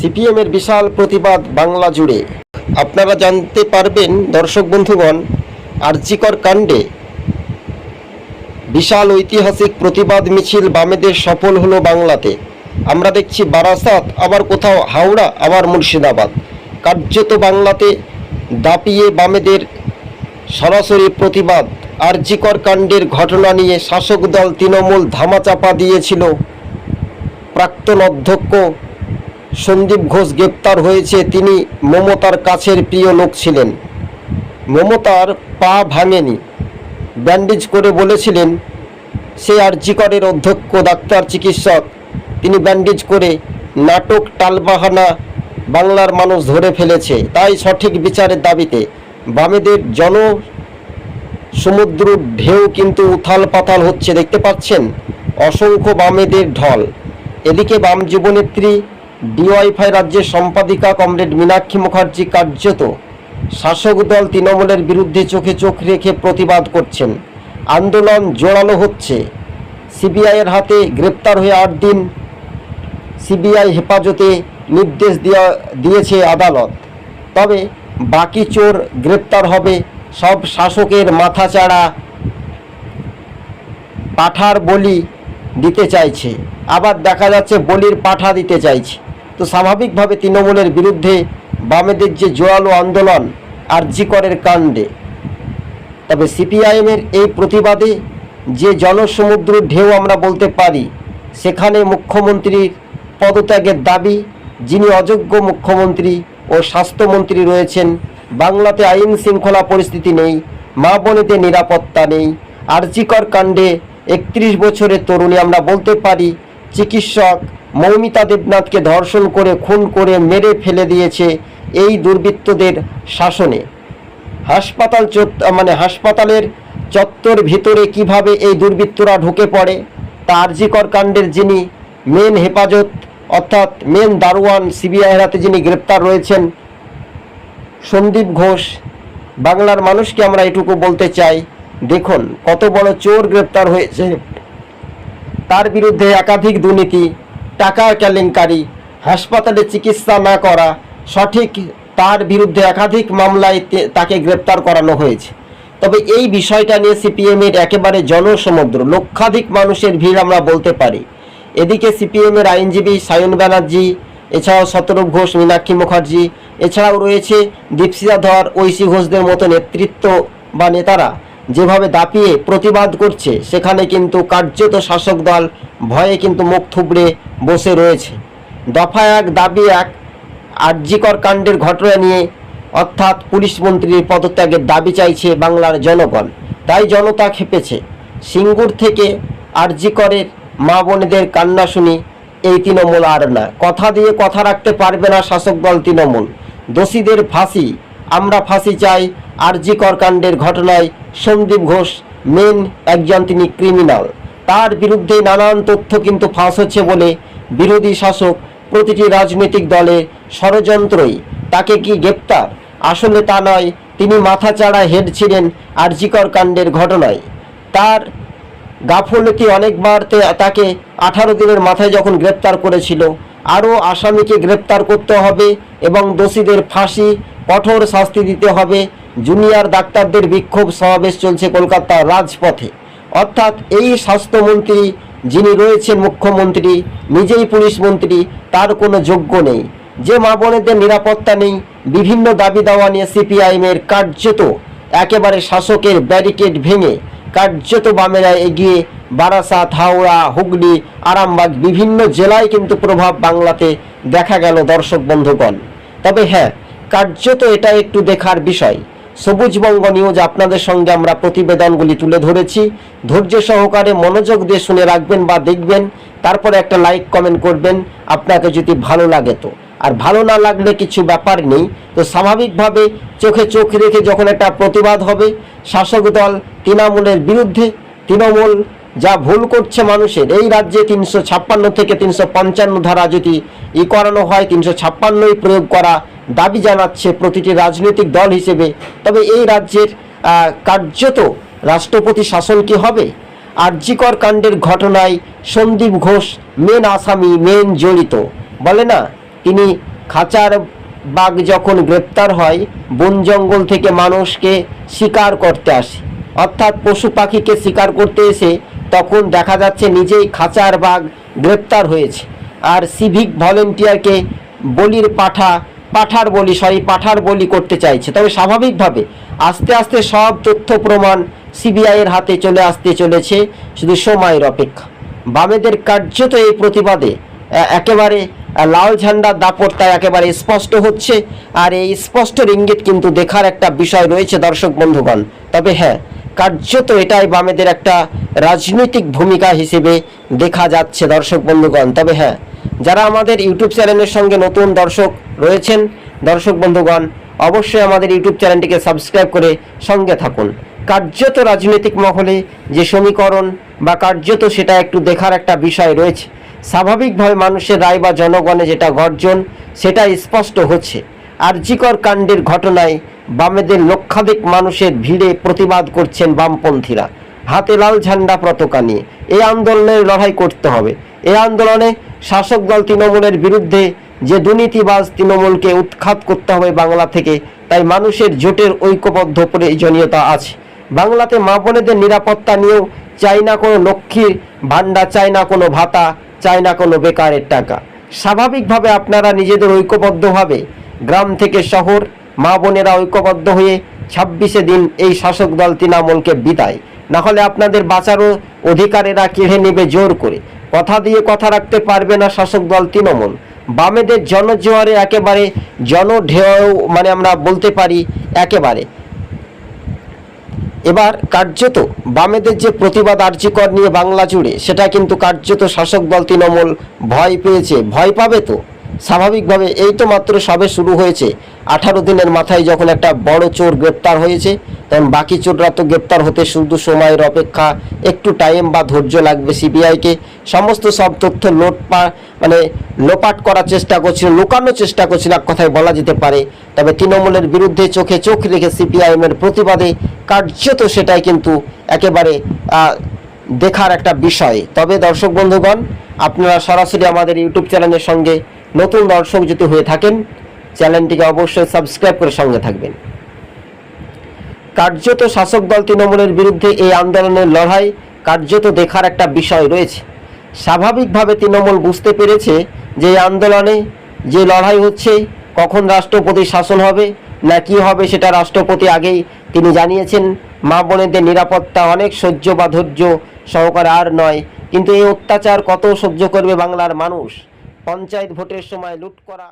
সিপিএমের বিশাল প্রতিবাদ বাংলা জুড়ে। আপনারা জানতে পারবেন, দর্শক বন্ধুগণ, আর্জিকর কাণ্ডে বিশাল ঐতিহাসিক প্রতিবাদ মিছিল বামেদের সফল হলো বাংলাতে। আমরা দেখছি বারাসাত, আবার কোথাও হাওড়া, আবার মুর্শিদাবাদ। কার্যত বাংলাতে দাপিয়ে বামেদের সরাসরি প্রতিবাদ। আরজিকর কাণ্ডের ঘটনা নিয়ে শাসক দল তৃণমূল ধামাচাপা দিয়েছিল। প্রাক্তন অধ্যক্ষ সন্দীপ ঘোষ গ্রেপ্তার হয়েছে। তিনি মমতার কাছের প্রিয় লোক ছিলেন। মমতার পা ভাঙেনি। ব্যান্ডেজ করে বলেছিলেন, সে আরজিকরের অধ্যক্ষ, ডাক্তার, চিকিৎসক। তিনি ব্যান্ডেজ করে, নাটক টালবাহানা বাংলার মানুষ ধরে ফেলেছে। তাই সঠিক বিচারের দাবিতে বামেদের জন সমুদ্র ঢেউ কিন্তু উথাল পাতাল হচ্ছে, দেখতে পাচ্ছেন? অসংখ্য বামেদের ঢল। এদিকে বাম যুবনেত্রী ডিওয়াইফাই রাজ্যের সম্পাদিকা কমরেড মীনাক্ষী মুখার্জি কার্যত শাসক দল তৃণমূলের বিরুদ্ধে চোখে চোখ রেখে প্রতিবাদ করছেন। আন্দোলন জোরালো হচ্ছে। সিবিআইয়ের হাতে গ্রেপ্তার হয়ে আট দিন সিবিআই হেফাজতে নির্দেশ দেওয়া দিয়েছে আদালত। তবে বাকি চোর গ্রেপ্তার হবে সব শাসকের মাথাচাড়া পাঠার বলি দিতে চাইছে। আবার দেখা যাচ্ছে বলির পাঠা দিতে চাইছে। তো স্বাভাবিকভাবে তৃণমূলের বিরুদ্ধে বামেদের যে জোরালো আন্দোলন আর জিকরের কাণ্ডে। তবে সিপিআইএমের এই প্রতিবাদে যে জনসমুদ্র ঢেউ আমরা বলতে পারি, সেখানে মুখ্যমন্ত্রীর পদত্যাগের দাবি, যিনি অযোগ্য মুখ্যমন্ত্রী ও স্বাস্থ্যমন্ত্রী রয়েছেন, বাংলাতে আইন শৃঙ্খলা পরিস্থিতি নেই, মা বোনেদের নিরাপত্তা নেই আরজিকর কাণ্ডে একত্রিশ বছরের তরুণী আমরা বলতে পারি, চিকিৎসক মৌমিতা দেবনাথকে ধর্ষণ করে, খুন করে, মেরে ফেলে দিয়েছে এই দুর্বৃত্তদের শাসনে। হাসপাতাল মানে হাসপাতালের চত্বর ভিতরে কীভাবে এই দুর্বৃত্তরা ঢুকে পড়ে তা আরজিকর কাণ্ডের যিনি মেন হেফাজত, অর্থাৎ মেন দারোয়ান সিবিআইয়ের হাতে যিনি গ্রেপ্তার রয়েছেন, সন্দীপ ঘোষ, বাংলার মানুষকে আমরা এটুকু বলতে চাই, দেখুন কত বড় চোর গ্রেপ্তার হয়েছে। তার বিরুদ্ধে একাধিক দুর্নীতি টাকা কেলেঙ্কারি, হাসপাতালে চিকিৎসা না করা, সঠিক তার বিরুদ্ধে একাধিক মামলায় তাকে গ্রেপ্তার করানো হয়েছে। তবে এই বিষয়টা নিয়ে সিপিএমের একেবারে জনসমুদ্র, লক্ষাধিক মানুষের ভিড় আমরা বলতে পারি। এদিকে সিপিএমের আইনজীবী সায়ন ব্যানার্জি, এছাড়াও শতরূপ ঘোষ, মীনাক্ষী মুখার্জি, এছাড়াও রয়েছে দীপশিতা ধর, ঐশী ঘোষদের মতো নেতৃত্ব বা নেতারা। যেভাবে দাপিয়ে প্রতিবাদ করছে, সেখানে কিন্তু কার্যত শাসক দল ভয়ে কিন্তু মুখ থুবড়ে বসে রয়েছে। দফা এক দাবি, এক আর্যিকর কাণ্ডের ঘটনা নিয়ে অর্থাৎ পুলিশ মন্ত্রীর পদত্যাগের দাবি চাইছে বাংলার জনগণ। তাই জনতা খেপেছে। সিঙ্গুর থেকে আর্যিকরের মা বোনেদের কান্না শুনি এই তৃণমূল আর না। কথা দিয়ে কথা রাখতে পারবে না শাসক দল তৃণমূল। দোষীদের ফাঁসি, আমরা ফাঁসি চাই আরজিকর কাণ্ডের ঘটনায় সন্দীপ ঘোষ মেন একজন তিনি ক্রিমিনাল তার বিরুদ্ধে নানান তথ্য কিন্তু ফাঁস হচ্ছে বলে বিরোধী শাসক প্রতিটি রাজনৈতিক দলে ষড়যন্ত্রই তাকে কি গ্রেপ্তার? আসলে তা নয়, তিনি মাথাচাড়া হেড ছিলেন আরজিকর কাণ্ডের ঘটনায়। তার গাফলতি অনেকবার তাকে আঠারো দিনের মাথায় যখন গ্রেপ্তার করেছিল, আরও আসামিকে গ্রেপ্তার করতে হবে এবং দোষীদের ফাঁসি, কঠোর শাস্তি দিতে হবে জুনিয়র ডাক্তারদের বিক্ষোভ সমাবেশ চলছে কলকাতার রাজপথে। অর্থাৎ এই স্বাস্থ্যমন্ত্রী যিনি রয়েছেন মুখ্যমন্ত্রী, নিজেই পুলিশ মন্ত্রী, তার কোনো যোগ্য নেই। যে মা বোনেদের নিরাপত্তা নেই, বিভিন্ন দাবি দাওয়া নিয়ে সিপিআইএমের কার্যত একেবারে শাসকের ব্যারিকেড ভেঙে কার্যত বামেরা এগিয়ে বারাসাত, হাওড়া, হুগলি, আরামবাগ বিভিন্ন জেলায় কিন্তু প্রভাব বাংলাতে দেখা গেল দর্শক বন্ধুগণ। তবে হ্যাঁ কার্যত এটা একটু দেখার বিষয়। সবুজবঙ্গ নিউজ আপনাদের সঙ্গে আমরা প্রতিবেদনগুলি তুলে ধরেছি। ধৈর্য সহকারে মনোযোগ দিয়ে শুনে রাখবেন বা দেখবেন, তারপরে একটা লাইক, কমেন্ট করবেন, আপনাকে যদি ভালো লাগে তো। আর ভালো না লাগলে কিছু ব্যাপার নেই। তো স্বাভাবিকভাবে চোখে চোখ রেখে যখন একটা প্রতিবাদ হবে, শাসক দল তৃণমূলের বিরুদ্ধে, তৃণমূল যা ভুল করছে মানুষের, এই রাজ্যে তিনশো ছাপ্পান্ন থেকে তিনশো পঞ্চান্ন ধারা যদি ই করানো হয় তিনশো ছাপ্পান্নই প্রয়োগ করা দাবি জানাচ্ছে প্রতিটি রাজনৈতিক দল হিসেবে। তবে এই রাজ্যের কার্যত রাষ্ট্রপতি শাসন কি হবে? আরজিকর কাণ্ডের ঘটনায় সন্দীপ ঘোষ, মেন আসামি, মেন জড়িত। বলে না, তিনি খাঁচার বাঘ যখন গ্রেপ্তার হয়, বন জঙ্গল থেকে মানুষকে শিকার করতে আসে। অর্থাৎ পশু পাখিকে শিকার করতে এসে তখন দেখা যাচ্ছে নিজেই খাঁচার বাঘ গ্রেপ্তার হয়েছে। আর সিভিক ভলেন্টিয়ারকে বলির পাঠা, পাঠার বলি সরি পাঠার বলি করতে চাইছে। তবে স্বাভাবিকভাবে আস্তে আস্তে সব তথ্য প্রমাণ সিবিআইয়ের হাতে চলে আসতে চলেছে, শুধু সময়ের অপেক্ষা। বামেদের কার্যত এই প্রতিবাদে একেবারে লাল ঝান্ডার দাপটটা একেবারে স্পষ্ট হচ্ছে। আর এই স্পষ্ট ইঙ্গিত কিন্তু দেখার একটা বিষয় রয়েছে, দর্শক বন্ধুগণ। তবে হ্যাঁ কার্যত এটাই বামেদের একটা রাজনৈতিক ভূমিকা হিসেবে দেখা যাচ্ছে, দর্শক বন্ধুগণ। তবে হ্যাঁ যারা আমাদের ইউটিউব চ্যানেলের সঙ্গে নতুন দর্শক রয়েছেন, দর্শক বন্ধুগণ, অবশ্যই আমাদের ইউটিউব চ্যানেলটিকে সাবস্ক্রাইব করে সঙ্গে থাকুন। কার্যত রাজনৈতিক মহলে যে সমীকরণ বা কার্যত সেটা একটু দেখার একটা বিষয় রয়েছে। স্বাভাবিকভাবে মানুষের রায় বা জনগণে যেটা গর্জন, সেটা স্পষ্ট হচ্ছে। আরজিকর কাণ্ডের ঘটনায় বামেদের লক্ষাধিক মানুষের ভিড়ে প্রতিবাদ করছেন বামপন্থীরা। হাতে লাল ঝান্ডা পতাকা নিয়ে। এই আন্দোলনের লড়াই করতে হবে। এই আন্দোলনে শাসক দল তৃণমূলের বিরুদ্ধে যে দুর্নীতিবাজ তৃণমূলকে উৎখাত করতে হবে বাংলা থেকে, তাই মানুষের জোটের ঐক্যবদ্ধ প্রয়োজনীয়তা আছে। বাংলাতে মা বোনেদের নিরাপত্তা নিয়েও চাই না কোনো লক্ষ্মীর ভাণ্ডার, চাই না কোনো ভাতা, চাই না কোনো বেকারের টাকা। স্বাভাবিকভাবে আপনারা নিজেদের ঐক্যবদ্ধভাবে গ্রাম থেকে শহর, মা বোনেরা ঐক্যবদ্ধ হয়ে ছাব্বিশে দিন এই শাসক দল তৃণমূলকে বিদায়। না হলে আপনাদের বাঁচারও অধিকারেরা কেড়ে নেবে জোর করে। কথা দিয়ে কথা রাখতে পারবে না শাসক দল তৃণমূল। বামেদের জনজোয়ারে একেবারে জনঢেউ মানে আমরা বলতে পারি একেবারে। এবার কার্যত বামেদের যে প্রতিবাদ আর্যিকর নিয়ে বাংলা জুড়ে, সেটা কিন্তু কার্যত শাসক দল তৃণমূল ভয় পেয়েছে। ভয় পাবে তো? স্বাভাবিকভাবে এই তো মাত্র সবে শুরু হয়েছে। আঠারো দিনের মাথায় যখন একটা বড় চোর গ্রেপ্তার হয়েছে, তখন বাকি চোররা তো গ্রেপ্তার হতে শুধু সময়ের অপেক্ষা, একটু টাইম বা ধৈর্য লাগবে সিবিআইকে সমস্ত সব তথ্য লোট পা মানে লোপাট করার চেষ্টা করছিল, লুকানোর চেষ্টা করছিল, এক কথায় বলা যেতে পারে। তবে তৃণমূলের বিরুদ্ধে চোখে চোখ রেখে সিপিআইএম এর প্রতিবাদে কার্যত সেটাই কিন্তু একেবারে দেখার একটা বিষয়। তবে দর্শক বন্ধুগণ, আপনারা সরাসরি আমাদের ইউটিউব চ্যানেলের সঙ্গে নতুন দর্শক যদি হয়ে থাকেন, চ্যানেলটিকে অবশ্যই সাবস্ক্রাইব করে সঙ্গে থাকবেন। কার্যত শাসক দল তৃণমূলের বিরুদ্ধে এই আন্দোলনের লড়াই কার্যত দেখার একটা বিষয় রয়েছে। স্বাভাবিকভাবে তৃণমূল বুঝতে পেরেছে যে এই আন্দোলনে যে লড়াই হচ্ছে, কখন রাষ্ট্রপতি শাসন হবে, না কি হবে সেটা রাষ্ট্রপতি আগেই তিনি জানিয়েছেন। মা বোনেদের নিরাপত্তা অনেক সহ্য বা ধৈর্য সহকারে আর নয়, কিন্তু এই অত্যাচার কত সহ্য করবে বাংলার মানুষ? পঞ্চায়েত ভোটের সময় লুট করা